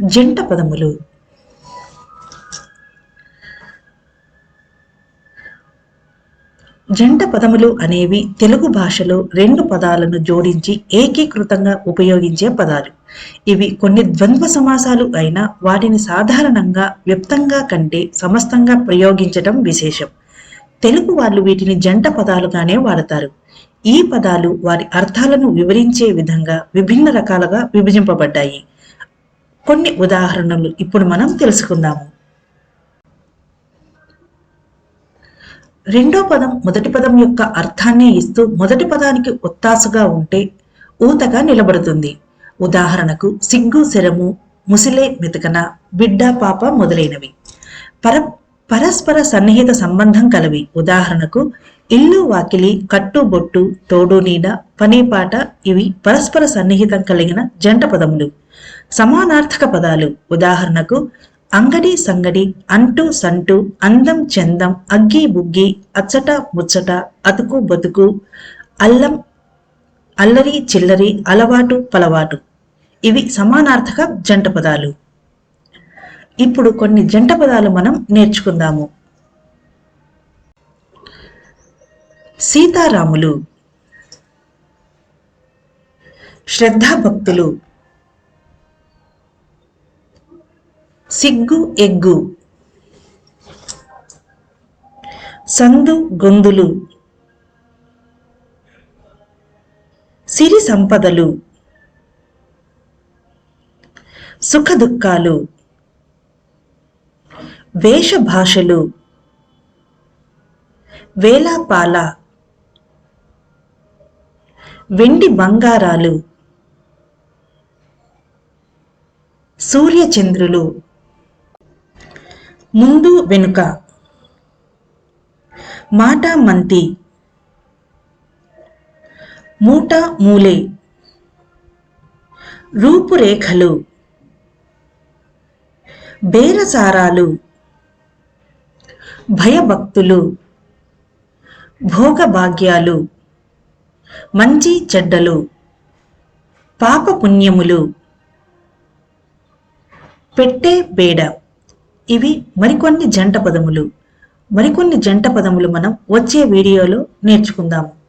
జంట పదములు. జంట పదములు అనేవి తెలుగు భాషలో రెండు పదాలను జోడించి ఏకీకృతంగా ఉపయోగించే పదాలు. ఇవి కొన్ని ద్వంద్వ సమాసాలు అయినా వాటిని సాధారణంగా వ్యక్తంగా కంటే సమస్తంగా ప్రయోగించటం విశేషం. తెలుగు వాళ్ళు వీటిని జంట పదాలుగానే వాడతారు. ఈ పదాలు వారి అర్థాలను వివరించే విధంగా విభిన్న రకాలుగా విభజింపబడ్డాయి. కొన్ని ఉదాహరణలు ఇప్పుడు మనం తెలుసుకుందాము. రెండో పదం మొదటి పదం యొక్క అర్థాన్ని ఇస్తూ మొదటి పదానికి ఒత్తాసుగా ఉంటే ఊతగా నిలబడుతుంది. ఉదాహరణకు సిగ్గు శరము ముసిలే మెతకన బిడ్డ పాప మొదలైనవి. పర పరస్పర సన్నిహిత సంబంధం కలవి. ఉదాహరణకు ఇల్లు వాకిలి కట్టుబొట్టు తోడు నీడ పనిపాట ఇవి పరస్పర సన్నిహితం కలిగిన జంట పదములు. సమానార్థక పదాలు. ఉదాహరణకు అంగడి సంగడి అంటు సంటు అందం చందం అగ్గి బుగ్గి అచ్చట ముచ్చట అతుకు బతుకు అల్లం అల్లరి చిల్లరి అలవాటు పలవాటు. ఇవి సమానార్థక జంట పదాలు. ఇప్పుడు కొన్ని జంట పదాలు మనం నేర్చుకుందాము. సీతారాములు శ్రద్ధాభక్తులు సిగ్గు ఎగ్గు. సందు గొందులు సిరి సంపదలు. సుఖ దుఃఖాలు. వేషభాషలు వేలాపాల వెండి బంగారాలు. సూర్యచంద్రులు. ముందు వెనుక. మాట మంతి. మూట మూలే. రూపురేఖలు. బేరసారాలు. భయభక్తులు. భోగభాగ్యాలు. మంచి చెడ్డలు. పాపపుణ్యములు. పెట్టే బేడ. ఇవి మరికొన్ని జంట పదములు. మరికొన్ని జంట పదములు మనం వచ్చే వీడియోలో నేర్చుకుందాము